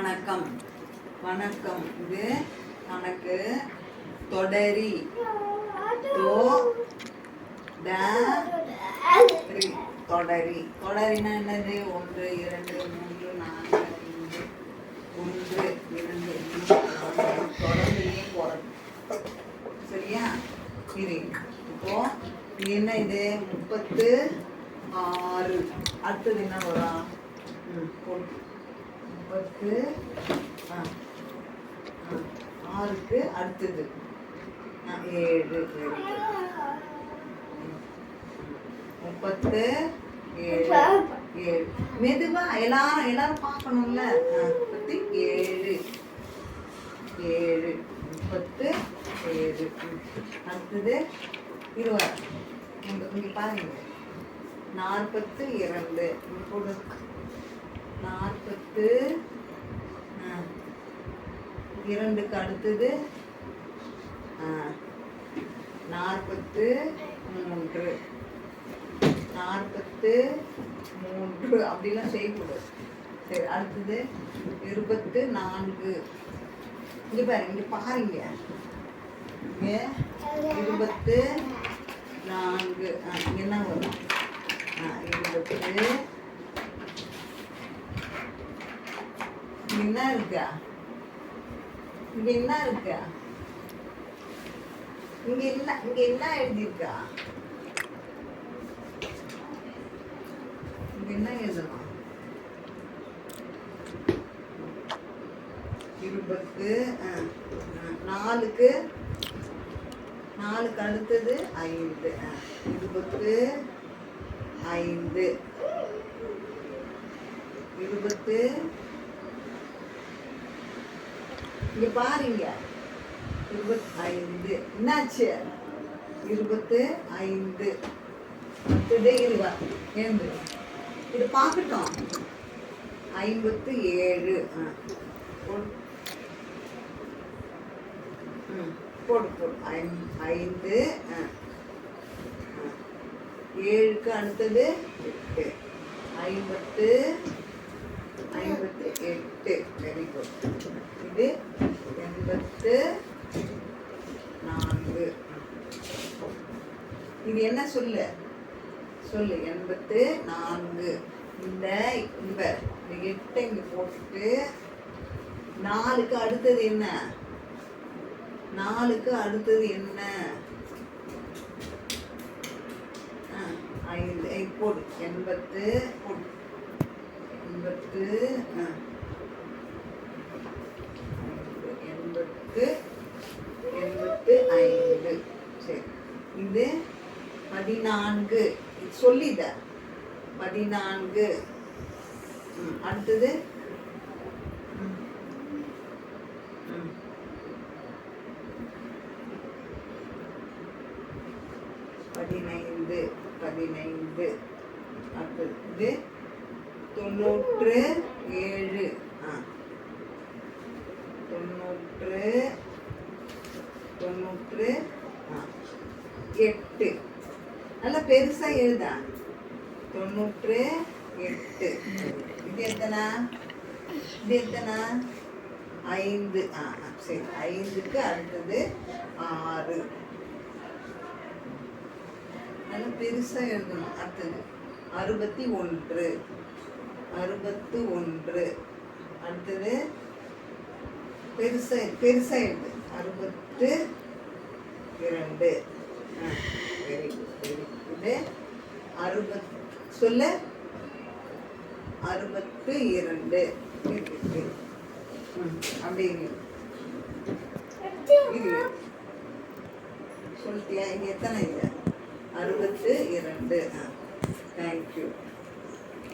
வணக்கம். வணக்கம். இது கணக்கு தொடரி. தோ தொடரி. தொடரினா என்னது? ஒன்று இரண்டு மூன்று நான்கு ஐந்து. ஒன்று இரண்டு மூன்று நான்கு போகிறது சரியா? இரு இப்போ இது என்ன இது? முப்பத்து ஆறு. அடுத்தது என்ன வரும்? ம், முப்பத்து ஆ ஆறுக்கு அடுத்தது. ஏழு முப்பத்து ஏழு ஏழு. மெதுவா எல்லாரும் எல்லாரும் பார்க்கணும்ல? முப்பத்தி ஏழு. ஏழு முப்பத்து ஏழு. அடுத்தது இருபது. இங்கே பாருங்க. நாற்பத்து இரண்டு. இங்க அடுத்து ஆ, இரண்டுக்கு அடுத்தது ஆ, நாற்பத்து மூன்று. நாற்பத்து மூன்று அப்படிலாம் செய்யக்கூடாது. சரி அடுத்தது இருபத்து நான்கு. இங்கே பாரு இங்கே பாருங்க. இங்கே இருபத்து நான்கு. என்ன வரும்? ஆ, இருபத்து இங்க என்ன இருக்கா? இங்க என்ன இருக்கா? இங்க என்ன இங்க என்ன எழுதியிருக்கா? இங்க என்ன எழுதணும்? இருபத்து நாலுக்கு நாலுக்கு அடுத்தது ஐந்து இருபத்து ஐந்து. இருபத்து இங்க பாருங்க. இருபத்தி ஐந்து என்னாச்சு? இருபத்து ஐந்து அடுத்தது ஏந்து. இது பார்க்கட்டும் ஐம்பத்து ஏழு போடு. போடு ஐந்து. ஏழுக்கு அடுத்தது எட்டு. ஐம்பத்து ஐம்பத்து எட்டு. வெரி குட் இது எண்பத்து நான்கு. இது என்ன சொல்லு? சொல்லு. எண்பத்து நான்கு. இந்த இந்த இந்த எட்டை இங்கே போட்டுட்டு நாலுக்கு அடுத்தது என்ன? நாலுக்கு அடுத்தது என்ன? ஆ, ஐந்து. போடு. எண்பத்து போடு. எண்பத்து எண்பத்து எண்பத்து ஐந்து. சரி. இது பதினான்கு. சொல்லித பதினான்கு. ம், அடுத்தது? ம். ம். பதினைந்து பதினைந்து. அடுத்தது? தொண்ணூற்று ஏழு. ஆ. தொண்ணூற்று தொண்ணூற்று ஆ, எட்டு. நல்லா பெருசாக எழுதா. தொண்ணூற்று எட்டு. இது எத்தனா? இது எத்தனை? ஐந்து. ஆ சரி. ஐந்துக்கு அடுத்தது ஆறு. நல்லா பெருசாக எழுதணும். அடுத்தது அறுபத்தி ஒன்று. அறுபத்து ஒன்று. அடுத்தது பெருசை பெருசாக எழுது அறுபத்து இரண்டு. வெரி குட் வெரி அறுபத் சொல்ல. அறுபத்து இரண்டு. அப்படிங்க ம், அப்படி சொல்லிட்டியா? இங்க எத்தனை இல்லை அறுபத்து இரண்டு. தேங்க்யூ